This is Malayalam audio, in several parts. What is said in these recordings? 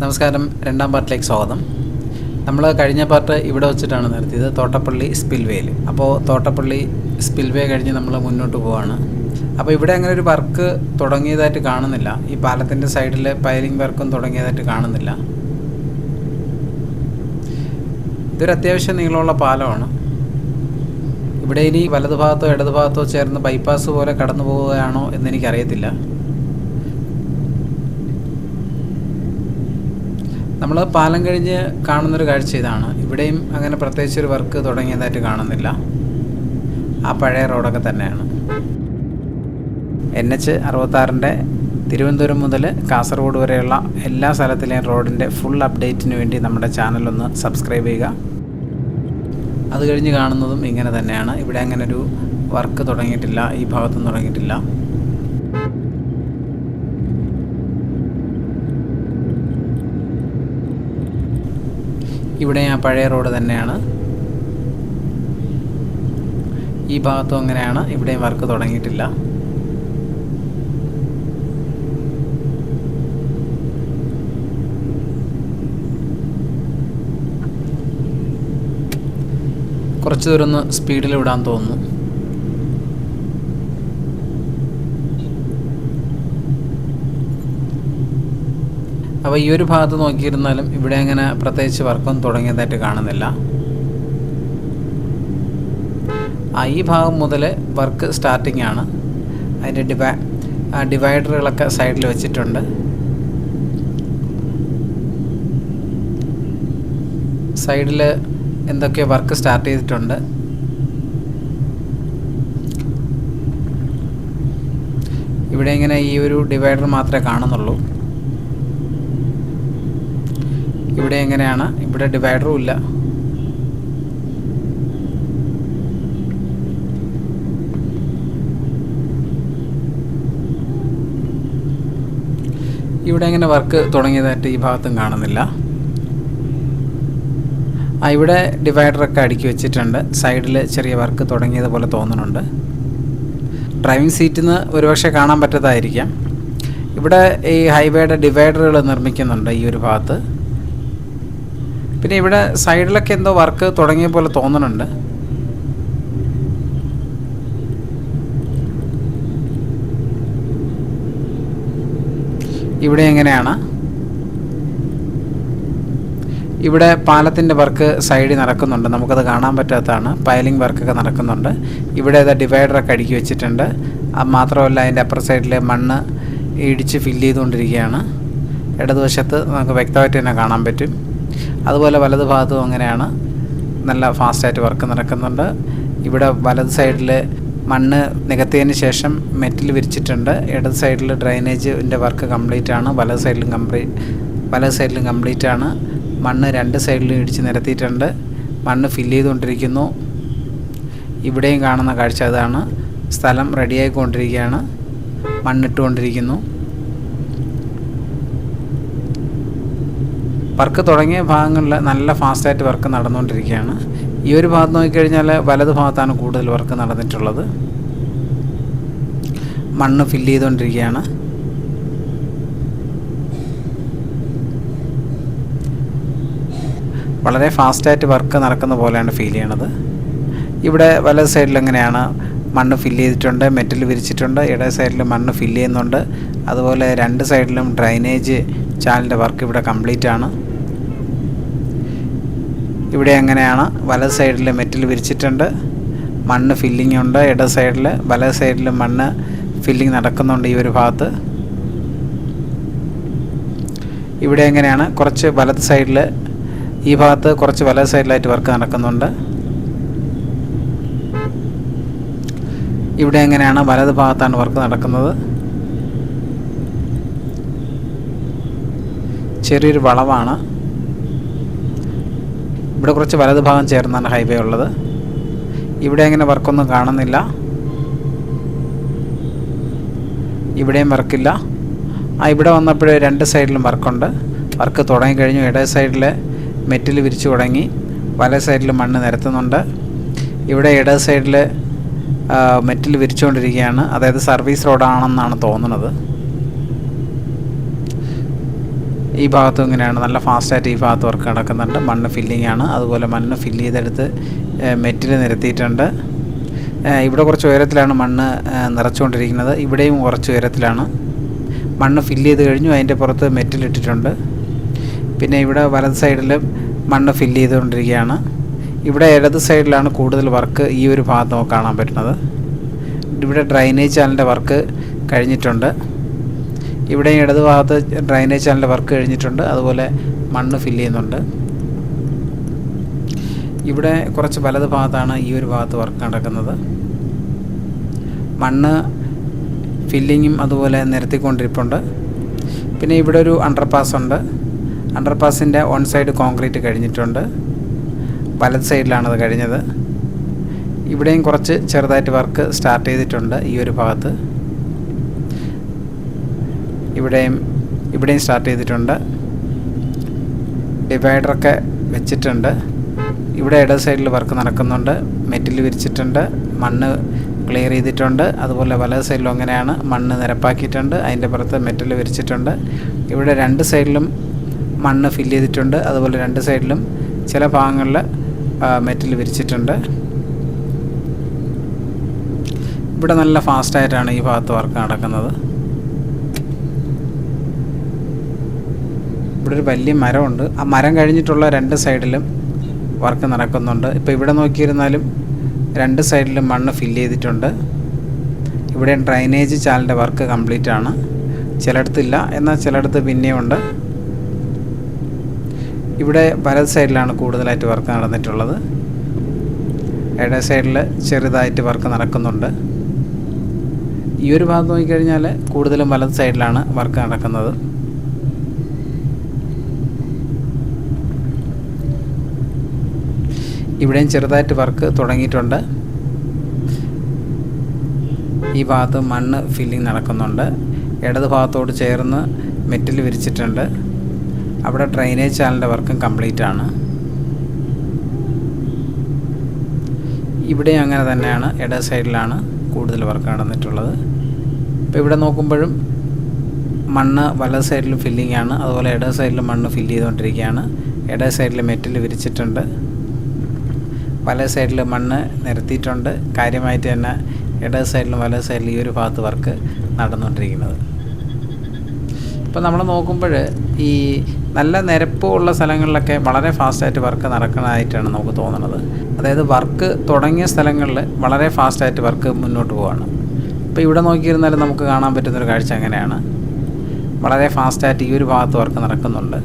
നമസ്കാരം. രണ്ടാം പാർട്ടിലേക്ക് സ്വാഗതം. നമ്മൾ കഴിഞ്ഞ പാർട്ട് ഇവിടെ വെച്ചിട്ടാണ് നിർത്തിയത്. തോട്ടപ്പള്ളി സ്പിൽവേയിൽ. അപ്പോൾ തോട്ടപ്പള്ളി സ്പിൽവേ കഴിഞ്ഞ് നമ്മൾ മുന്നോട്ട് പോവാണ്. അപ്പോൾ ഇവിടെ അങ്ങനെ ഒരു വർക്ക് തുടങ്ങിയതായിട്ട് കാണുന്നില്ല. ഈ പാലത്തിന്റെ സൈഡിൽ പൈലിംഗ് വർക്കും തുടങ്ങിയതായിട്ട് കാണുന്നില്ല. ഇതൊരു അത്യാവശ്യം നീളമുള്ള പാലമാണ്. ഇവിടെ ഇനി വലതുഭാഗത്തോ ഇടതുഭാഗത്തോ ചേർന്ന് ബൈപ്പാസ് പോലെ കടന്നു പോവുകയാണോ എന്നെനിക്കറിയത്തില്ല നമ്മൾ പാലം കഴിഞ്ഞ് കാണുന്നൊരു കാഴ്ച ഇതാണ്. ഇവിടെയും അങ്ങനെ പ്രത്യേകിച്ച് ഒരു വർക്ക് തുടങ്ങിയതായിട്ട് കാണുന്നില്ല. ആ പഴയ റോഡൊക്കെ തന്നെയാണ്. എൻ എച്ച് അറുപത്താറിന്റെ തിരുവനന്തപുരം മുതൽ കാസർഗോഡ് വരെയുള്ള എല്ലാ സ്ഥലത്തിലെയും റോഡിന്റെ ഫുൾ അപ്ഡേറ്റിന് വേണ്ടി നമ്മുടെ ചാനലൊന്ന് സബ്സ്ക്രൈബ് ചെയ്യുക. അത് കഴിഞ്ഞ് കാണുന്നതും ഇങ്ങനെ തന്നെയാണ്. ഇവിടെ അങ്ങനെ ഒരു വർക്ക് തുടങ്ങിയിട്ടില്ല. ഈ ഭാഗത്തും തുടങ്ങിയിട്ടില്ല. ഇവിടെ ആ പഴയ റോഡ് തന്നെയാണ്. ഈ ഭാഗത്തും അങ്ങനെയാണ്. ഇവിടെയും വർക്ക് തുടങ്ങിയിട്ടില്ല. കുറച്ച് ദൂരം ഒന്ന് സ്പീഡിൽ വിടാൻ തോന്നുന്നു. അപ്പോൾ ഈ ഒരു ഭാഗത്ത് നോക്കിയിരുന്നാലും ഇവിടെ അങ്ങനെ പ്രത്യേകിച്ച് വർക്കൊന്നും തുടങ്ങിയതായിട്ട് കാണുന്നില്ല. ആ ഈ ഭാഗം മുതൽ വർക്ക് സ്റ്റാർട്ടിംഗ് ആണ്. അതിന്റെ ഡിവൈ ഡിവൈഡറുകളൊക്കെ സൈഡിൽ വെച്ചിട്ടുണ്ട്. സൈഡിൽ എന്തൊക്കെ വർക്ക് സ്റ്റാർട്ട് ചെയ്തിട്ടുണ്ട്. ഇവിടെ ഇങ്ങനെ ഈ ഒരു ഡിവൈഡർ മാത്രമേ കാണുന്നുള്ളൂ. ഇവിടെ എങ്ങനെയാണ്? ഇവിടെ ഡിവൈഡറും ഇല്ല. ഇവിടെ എങ്ങനെ വർക്ക് തുടങ്ങിയതായിട്ട് ഈ ഭാഗത്തും കാണുന്നില്ല. ആ ഇവിടെ ഡിവൈഡറൊക്കെ അടുക്കി വെച്ചിട്ടുണ്ട്. സൈഡിൽ ചെറിയ വർക്ക് തുടങ്ങിയതുപോലെ തോന്നുന്നുണ്ട്. ഡ്രൈവിംഗ് സീറ്റിൽ നിന്ന് ഒരുപക്ഷെ കാണാൻ പറ്റാതായിരിക്കാം. ഇവിടെ ഈ ഹൈവേയുടെ ഡിവൈഡറുകൾ നിർമ്മിക്കുന്നുണ്ട് ഈ ഒരു ഭാഗത്ത്. പിന്നെ ഇവിടെ സൈഡിലൊക്കെ എന്തോ വർക്ക് തുടങ്ങിയ പോലെ തോന്നുന്നുണ്ട്. ഇവിടെ എങ്ങനെയാണ്? ഇവിടെ പാലത്തിന്റെ വർക്ക് സൈഡിൽ നടക്കുന്നുണ്ട്. നമുക്കത് കാണാൻ പറ്റാത്തതാണ്. പൈലിംഗ് വർക്കൊക്കെ നടക്കുന്നുണ്ട്. ഇവിടെ ഏതാ ഡിവൈഡറൊക്കെ അടുക്കി വെച്ചിട്ടുണ്ട്. അത് മാത്രമല്ല അതിന്റെ അപ്പുറ സൈഡിൽ മണ്ണ് ഇടിച്ച് ഫില്ല് ചെയ്തുകൊണ്ടിരിക്കുകയാണ്. ഇടതുവശത്ത് നമുക്ക് വ്യക്തമായിട്ട് തന്നെ കാണാൻ പറ്റും. അതുപോലെ വലത് ഭാഗത്തും അങ്ങനെയാണ്. നല്ല ഫാസ്റ്റായിട്ട് വർക്ക് നടക്കുന്നുണ്ട്. ഇവിടെ വലത് സൈഡിൽ മണ്ണ് നികത്തിയതിന് ശേഷം മെറ്റിൽ വിരിച്ചിട്ടുണ്ട്. ഇടത് സൈഡിൽ ഡ്രൈനേജിന്റെ വർക്ക് കംപ്ലീറ്റ് ആണ്. വലത് സൈഡിലും കംപ്ലീറ്റ് വലത് സൈഡിലും കംപ്ലീറ്റ് ആണ്. മണ്ണ് രണ്ട് സൈഡിലും ഇടിച്ച് നിരത്തിയിട്ടുണ്ട്. മണ്ണ് ഫില്ല് ചെയ്തുകൊണ്ടിരിക്കുന്നു. ഇവിടെയും കാണുന്ന കാഴ്ച അതാണ് സ്ഥലം റെഡിയായിക്കൊണ്ടിരിക്കുകയാണ് മണ്ണിട്ടുകൊണ്ടിരിക്കുന്നു. വർക്ക് തുടങ്ങിയ ഭാഗങ്ങളിൽ നല്ല ഫാസ്റ്റായിട്ട് വർക്ക് നടന്നുകൊണ്ടിരിക്കുകയാണ്. ഈ ഒരു ഭാഗത്ത് നോക്കിക്കഴിഞ്ഞാൽ വലത് ഭാഗത്താണ് കൂടുതൽ വർക്ക് നടന്നിട്ടുള്ളത്. മണ്ണ് ഫില്ല് ചെയ്തുകൊണ്ടിരിക്കുകയാണ്. വളരെ ഫാസ്റ്റായിട്ട് വർക്ക് നടക്കുന്ന പോലെയാണ് ഫീൽ ചെയ്യണത്. ഇവിടെ വലത് സൈഡിൽ എങ്ങനെയാണ് മണ്ണ് ഫില്ല് ചെയ്തിട്ടുണ്ട് മെറ്റൽ വിരിച്ചിട്ടുണ്ട് ഇടത് സൈഡിൽ മണ്ണ് ഫില്ല് ചെയ്യുന്നുണ്ട്. അതുപോലെ രണ്ട് സൈഡിലും ഡ്രൈനേജ് ചാലിന്റെ വർക്ക് ഇവിടെ കംപ്ലീറ്റ് ആണ്. ഇവിടെ എങ്ങനെയാണ് വല സൈഡിൽ മെറ്റൽ വിരിച്ചിട്ടുണ്ട്. മണ്ണ് ഫില്ലിംഗ് ഉണ്ട്. ഇട സൈഡിൽ വല സൈഡിൽ മണ്ണ് ഫില്ലിംഗ് നടക്കുന്നുണ്ട് ഈ ഒരു ഭാഗത്ത്. ഇവിടെ എങ്ങനെയാണ്? കുറച്ച് വലത് സൈഡിൽ ഈ ഭാഗത്ത് കുറച്ച് വലത് സൈഡിലായിട്ട് വർക്ക് നടക്കുന്നുണ്ട്. ഇവിടെ എങ്ങനെയാണ്? വലത് ഭാഗത്താണ് വർക്ക് നടക്കുന്നത്. ചെറിയൊരു വളവാണ്. ഇവിടെ കുറച്ച് വലത് ഭാഗം ചേർന്നാണ് ഹൈവേ ഉള്ളത്. ഇവിടെ അങ്ങനെ വർക്കൊന്നും കാണുന്നില്ല. ഇവിടെയും വർക്കില്ല ആ ഇവിടെ വന്നപ്പോൾ രണ്ട് സൈഡിലും വർക്കുണ്ട് വർക്ക് തുടങ്ങിക്കഴിഞ്ഞു ഇടത് സൈഡിൽ മെറ്റിൽ വിരിച്ചു തുടങ്ങി. വല സൈഡിൽ മണ്ണ് നിരത്തുന്നുണ്ട്. ഇവിടെ ഇടത് സൈഡിൽ മെറ്റിൽ വിരിച്ചുകൊണ്ടിരിക്കുകയാണ്. അതായത് സർവീസ് റോഡാണെന്നാണ് തോന്നുന്നത്. ഈ ഭാഗത്തും ഇങ്ങനെയാണ്. നല്ല ഫാസ്റ്റായിട്ട് ഈ ഭാഗത്ത് വർക്ക് നടക്കുന്നുണ്ട്. മണ്ണ് ഫില്ലിംഗ് ആണ്. അതുപോലെ മണ്ണ് ഫില്ല് ചെയ്തെടുത്ത് മെറ്റിൽ നിരത്തിയിട്ടുണ്ട്. ഇവിടെ കുറച്ച് ഉയരത്തിലാണ് മണ്ണ് നിറച്ചുകൊണ്ടിരിക്കുന്നത്. ഇവിടെയും കുറച്ച് ഉയരത്തിലാണ്. മണ്ണ് ഫില്ല് ചെയ്ത് കഴിഞ്ഞു. അതിന്റെ പുറത്ത് മെറ്റിലിട്ടിട്ടുണ്ട് പിന്നെ ഇവിടെ വലത് സൈഡിലും മണ്ണ് ഫില്ല് ചെയ്തുകൊണ്ടിരിക്കുകയാണ്. ഇവിടെ ഇടത് സൈഡിലാണ് കൂടുതൽ വർക്ക് ഈ ഒരു ഭാഗത്ത് നമുക്ക് കാണാൻ പറ്റുന്നത്. ഇവിടെ ഡ്രൈനേജ് ചാനലിന്റെ വർക്ക് കഴിഞ്ഞിട്ടുണ്ട്. ഇവിടെ ഇടത് ഭാഗത്ത് ഡ്രൈനേജ് ചാനലിന്റെ വർക്ക് കഴിഞ്ഞിട്ടുണ്ട്. അതുപോലെ മണ്ണ് ഫില്ല് ചെയ്യുന്നുണ്ട്. ഇവിടെ കുറച്ച് വലത് ഭാഗത്താണ് ഈ ഒരു ഭാഗത്ത് വർക്ക് നടക്കുന്നത്. മണ്ണ് ഫില്ലിങ്ങും അതുപോലെ നിരത്തിക്കൊണ്ടിരിപ്പുണ്ട്. പിന്നെ ഇവിടെ ഒരു അണ്ടർപാസ് ഉണ്ട്. അണ്ടർപാസിന്റെ വൺ സൈഡ് കോൺക്രീറ്റ് കഴിഞ്ഞിട്ടുണ്ട്. വലത് സൈഡിലാണത് കഴിഞ്ഞത്. ഇവിടെയും കുറച്ച് ചെറുതായിട്ട് വർക്ക് സ്റ്റാർട്ട് ചെയ്തിട്ടുണ്ട് ഈ ഒരു ഭാഗത്ത്. ഇവിടെയും ഇവിടെയും സ്റ്റാർട്ട് ചെയ്തിട്ടുണ്ട്. ഡിവൈഡറൊക്കെ വെച്ചിട്ടുണ്ട്. ഇവിടെ ഇട സൈഡിൽ വർക്ക് നടക്കുന്നുണ്ട്. മെറ്റിൽ വിരിച്ചിട്ടുണ്ട്. മണ്ണ് ക്ലിയർ ചെയ്തിട്ടുണ്ട്. അതുപോലെ വല സൈഡിലും അങ്ങനെയാണ് മണ്ണ് നിരപ്പാക്കിയിട്ടുണ്ട്. അതിന്റെ പുറത്ത് മെറ്റൽ വിരിച്ചിട്ടുണ്ട്. ഇവിടെ രണ്ട് സൈഡിലും മണ്ണ് ഫില്ല് ചെയ്തിട്ടുണ്ട്. അതുപോലെ രണ്ട് സൈഡിലും ചില ഭാഗങ്ങളിൽ മെറ്റൽ വിരിച്ചിട്ടുണ്ട്. ഇവിടെ നല്ല ഫാസ്റ്റായിട്ടാണ് ഈ ഭാഗത്ത് വർക്ക് നടക്കുന്നത്. ഇവിടെ ഒരു വലിയ മരമുണ്ട്. ആ മരം കഴിഞ്ഞിട്ടുള്ള രണ്ട് സൈഡിലും വർക്ക് നടക്കുന്നുണ്ട്. ഇപ്പോൾ ഇവിടെ നോക്കിയിരുന്നാലും രണ്ട് സൈഡിലും മണ്ണ് ഫില്ല് ചെയ്തിട്ടുണ്ട്. ഇവിടെ ഡ്രൈനേജ് ചാലിന്റെ വർക്ക് കംപ്ലീറ്റ് ആണ്. ചിലയിടത്തില്ല എന്നാൽ ചിലയിടത്ത് പിന്നെയുണ്ട് ഇവിടെ വലത് സൈഡിലാണ് കൂടുതലായിട്ട് വർക്ക് നടന്നിട്ടുള്ളത്. ഇട സൈഡിൽ ചെറുതായിട്ട് വർക്ക് നടക്കുന്നുണ്ട്. ഈ ഒരു ഭാഗത്ത് നോക്കിക്കഴിഞ്ഞാൽ കൂടുതലും വലത് സൈഡിലാണ് വർക്ക് നടക്കുന്നത്. ഇവിടെയും ചെറുതായിട്ട് വർക്ക് തുടങ്ങിയിട്ടുണ്ട്. ഈ ഭാഗത്ത് മണ്ണ് ഫില്ലിംഗ് നടക്കുന്നുണ്ട്. ഇടത് ഭാഗത്തോട് ചേർന്ന് മെറ്റൽ വിരിച്ചിട്ടുണ്ട്. അവിടെ ഡ്രൈനേജ് ചാനലിന്റെ വർക്കും കംപ്ലീറ്റ് ആണ്. ഇവിടെ അങ്ങനെ തന്നെയാണ്. ഇടത് സൈഡിലാണ് കൂടുതൽ വർക്ക് നടന്നിട്ടുള്ളത്. ഇപ്പോൾ ഇവിടെ നോക്കുമ്പോഴും മണ്ണ് വലത് സൈഡിലും ഫില്ലിംഗ് ആണ്. അതുപോലെ ഇടത് സൈഡിലും മണ്ണ് ഫില്ല് ചെയ്തുകൊണ്ടിരിക്കുകയാണ്. ഇടത് സൈഡിൽ മെറ്റൽ വിരിച്ചിട്ടുണ്ട്. വലത് സൈഡിൽ മണ്ണ് നിരത്തിയിട്ടുണ്ട്. കാര്യമായിട്ട് തന്നെ ഇടത് സൈഡിലും വലത് സൈഡിലും ഈ ഒരു ഭാഗത്ത് വർക്ക് നടന്നുകൊണ്ടിരിക്കുന്നത്. ഇപ്പോൾ നമ്മൾ നോക്കുമ്പോൾ ഈ നല്ല നിരപ്പുള്ള സ്ഥലങ്ങളിലൊക്കെ വളരെ ഫാസ്റ്റായിട്ട് വർക്ക് നടക്കുന്നതായിട്ടാണ് നമുക്ക് തോന്നുന്നത്. അതായത് വർക്ക് തുടങ്ങിയ സ്ഥലങ്ങളിൽ വളരെ ഫാസ്റ്റായിട്ട് വർക്ക് മുന്നോട്ട് പോവാണ്. ഇപ്പോൾ ഇവിടെ നോക്കിയിരുന്നാലും നമുക്ക് കാണാൻ പറ്റുന്നൊരു കാഴ്ച അങ്ങനെയാണ്. വളരെ ഫാസ്റ്റായിട്ട് ഈ ഒരു ഭാഗത്ത് വർക്ക് നടക്കുന്നുണ്ട്.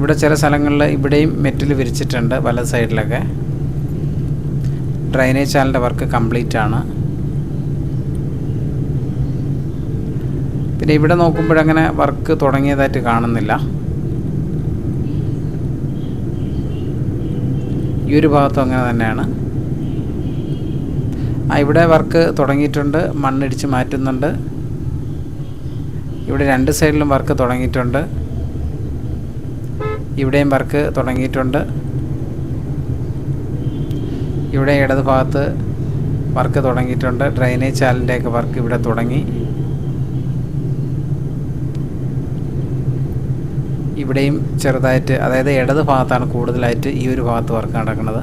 ഇവിടെ ചില സ്ഥലങ്ങളിൽ ഇവിടെയും മെറ്റൽ വിരിച്ചിട്ടുണ്ട് വല സൈഡിലൊക്കെ. ഡ്രൈനേജ് ചാനലിന്റെ വർക്ക് കംപ്ലീറ്റ് ആണ്. പിന്നെ ഇവിടെ നോക്കുമ്പോഴങ്ങനെ വർക്ക് തുടങ്ങിയതായിട്ട് കാണുന്നില്ല. ഈ ഒരു ഭാഗത്തും അങ്ങനെ തന്നെയാണ്. ആ ഇവിടെ വർക്ക് തുടങ്ങിയിട്ടുണ്ട്. മണ്ണിടിച്ച് മാറ്റുന്നുണ്ട്. ഇവിടെ രണ്ട് സൈഡിലും വർക്ക് തുടങ്ങിയിട്ടുണ്ട്. ഇവിടെയും വർക്ക് തുടങ്ങിയിട്ടുണ്ട്. ഇവിടെ ഇടത് ഭാഗത്ത് വർക്ക് തുടങ്ങിയിട്ടുണ്ട്. ഡ്രൈനേജ് ചാലിന്റെയൊക്കെ വർക്ക് ഇവിടെ തുടങ്ങി. ഇവിടെയും ചെറുതായിട്ട് അതായത് ഇടത് ഭാഗത്താണ് കൂടുതലായിട്ട് ഈ ഒരു ഭാഗത്ത് വർക്ക് നടക്കുന്നത്.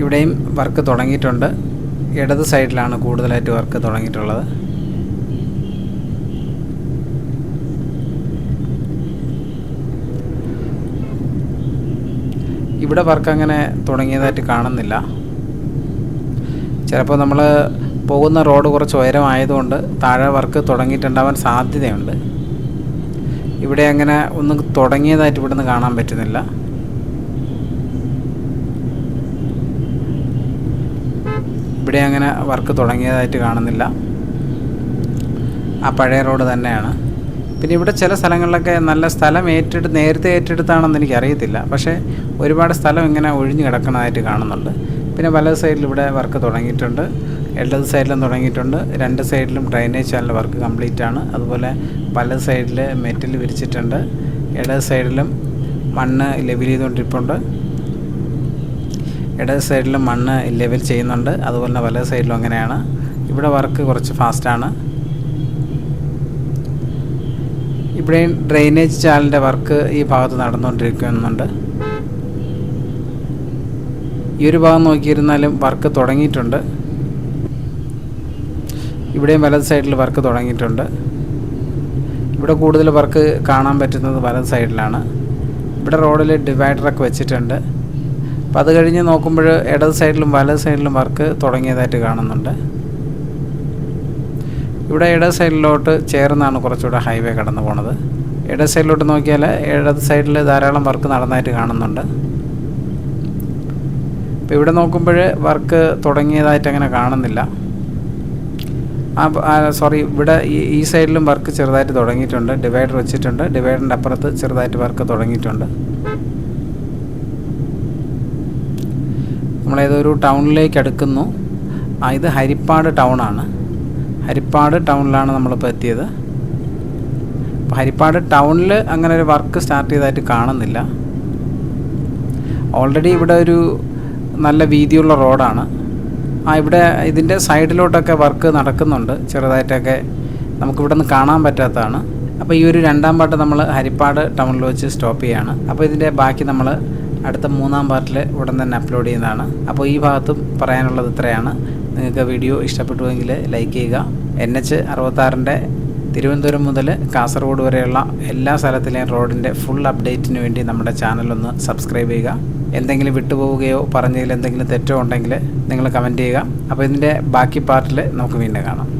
ഇവിടെയും വർക്ക് തുടങ്ങിയിട്ടുണ്ട്. ഇടത് സൈഡിലാണ് കൂടുതലായിട്ട് വർക്ക് തുടങ്ങിയിട്ടുള്ളത്. ഇവിടെ വർക്ക് അങ്ങനെ തുടങ്ങിയതായിട്ട് കാണുന്നില്ല. ചിലപ്പോൾ നമ്മൾ പോകുന്ന റോഡ് കുറച്ച് ഉയരമായതുകൊണ്ട് താഴെ വർക്ക് തുടങ്ങിയിട്ടുണ്ടാവാൻ സാധ്യതയുണ്ട്. ഇവിടെ അങ്ങനെ ഒന്നും തുടങ്ങിയതായിട്ട് ഇവിടുന്ന് കാണാൻ പറ്റുന്നില്ല. ഇവിടെ അങ്ങനെ വർക്ക് തുടങ്ങിയതായിട്ട് കാണുന്നില്ല. ആ പഴയ റോഡ് തന്നെയാണ്. പിന്നെ ഇവിടെ ചില സ്ഥലങ്ങളിലൊക്കെ നല്ല സ്ഥലം ഏറ്റെടുത്ത് നേരത്തെ ഏറ്റെടുത്താണെന്ന് എനിക്കറിയത്തില്ല. പക്ഷേ ഒരുപാട് സ്ഥലം ഇങ്ങനെ ഒഴിഞ്ഞു കിടക്കുന്നതായിട്ട് കാണുന്നുണ്ട്. പിന്നെ വലത് സൈഡിൽ ഇവിടെ വർക്ക് തുടങ്ങിയിട്ടുണ്ട്. ഇടത് സൈഡിലും തുടങ്ങിയിട്ടുണ്ട്. രണ്ട് സൈഡിലും ഡ്രൈനേജ് ചാനൽ വർക്ക് കംപ്ലീറ്റ് ആണ് അതുപോലെ വലത് സൈഡിൽ മെറ്റൽ വിരിച്ചിട്ടുണ്ട്. ഇടത് സൈഡിലും മണ്ണ് ലെവൽ ചെയ്തുകൊണ്ടിരിപ്പുണ്ട്. ഇടത് സൈഡിലും മണ്ണ് ലെവൽ ചെയ്യുന്നുണ്ട്. അതുപോലെ തന്നെ വലത് സൈഡിലും അങ്ങനെയാണ്. ഇവിടെ വർക്ക് കുറച്ച് ഫാസ്റ്റാണ്. ഇവിടെയും ഡ്രെയിനേജ് ചാലിന്റെ വർക്ക് ഈ ഭാഗത്ത് നടന്നുകൊണ്ടിരിക്കുന്നുണ്ട്. ഈ ഒരു ഭാഗം നോക്കിയിരുന്നാലും വർക്ക് തുടങ്ങിയിട്ടുണ്ട്. ഇവിടെയും വലത് സൈഡിൽ വർക്ക് തുടങ്ങിയിട്ടുണ്ട്. ഇവിടെ കൂടുതൽ വർക്ക് കാണാൻ പറ്റുന്നത് വലത് സൈഡിലാണ് ഇവിടെ റോഡിൽ ഡിവൈഡറൊക്കെ വെച്ചിട്ടുണ്ട്. അപ്പോൾ അത് കഴിഞ്ഞ് നോക്കുമ്പോൾ ഇടത് സൈഡിലും വലത് സൈഡിലും വർക്ക് തുടങ്ങിയതായിട്ട് കാണുന്നുണ്ട്. ഇവിടെ ഇട സൈഡിലോട്ട് ചേർന്നാണ് കുറച്ചുകൂടെ ഹൈവേ കടന്നു പോണത്. ഇട സൈഡിലോട്ട് നോക്കിയാൽ ഇടത് സൈഡിൽ ധാരാളം വർക്ക് നടന്നായിട്ട് കാണുന്നുണ്ട്. അപ്പോൾ ഇവിടെ നോക്കുമ്പോൾ വർക്ക് തുടങ്ങിയതായിട്ട് അങ്ങനെ കാണുന്നില്ല. ആ സോറി ഇവിടെ ഈ സൈഡിലും വർക്ക് ചെറുതായിട്ട് തുടങ്ങിയിട്ടുണ്ട്. ഡിവൈഡർ വെച്ചിട്ടുണ്ട്. ഡിവൈഡറിന്റെ അപ്പുറത്ത് ചെറുതായിട്ട് വർക്ക് തുടങ്ങിയിട്ടുണ്ട്. നമ്മളേതൊരു ടൗണിലേക്ക് അടുക്കുന്നു. ഇത് ഹരിപ്പാട് ടൗണാണ് ഹരിപ്പാട് ടൗണിലാണ് നമ്മളിപ്പോൾ എത്തിയത്. അപ്പോൾ ഹരിപ്പാട് ടൗണിൽ അങ്ങനെ ഒരു വർക്ക് സ്റ്റാർട്ട് ചെയ്തതായിട്ട് കാണുന്നില്ല. ഓൾറെഡി ഇവിടെ ഒരു നല്ല വീതിയുള്ള റോഡാണ്. ആ ഇവിടെ ഇതിന്റെ സൈഡിലോട്ടൊക്കെ വർക്ക് നടക്കുന്നുണ്ട്. ചെറുതായിട്ടൊക്കെ നമുക്കിവിടെ നിന്ന് കാണാൻ പറ്റാത്തതാണ്. അപ്പോൾ ഈ ഒരു രണ്ടാം പാട്ട് നമ്മൾ ഹരിപ്പാട് ടൗണിൽ വെച്ച് സ്റ്റോപ്പ് ചെയ്യാണ്. അപ്പോൾ ഇതിന്റെ ബാക്കി നമ്മൾ അടുത്ത മൂന്നാം പാർട്ടിൽ ഉടൻ തന്നെ അപ്ലോഡ് ചെയ്യുന്നതാണ്. അപ്പോൾ ഈ ഭാഗത്തും പറയാനുള്ളത് ഇത്രയാണ്. നിങ്ങൾക്ക് വീഡിയോ ഇഷ്ടപ്പെട്ടുവെങ്കിൽ ലൈക്ക് ചെയ്യുക. എൻ എച്ച് അറുപത്താറിന്റെ തിരുവനന്തപുരം മുതൽ കാസർഗോഡ് വരെയുള്ള എല്ലാ സ്ഥലത്തിലെയും റോഡിന്റെ ഫുൾ അപ്ഡേറ്റിന് വേണ്ടി നമ്മുടെ ചാനലൊന്ന് സബ്സ്ക്രൈബ് ചെയ്യുക. എന്തെങ്കിലും വിട്ടുപോവുകയോ പറഞ്ഞതിൽ എന്തെങ്കിലും തെറ്റോ ഉണ്ടെങ്കിൽ നിങ്ങൾ കമന്റ് ചെയ്യുക. അപ്പോൾ ഇതിന്റെ ബാക്കി പാർട്ടിൽ നമുക്ക് വീണ്ടും കാണാം.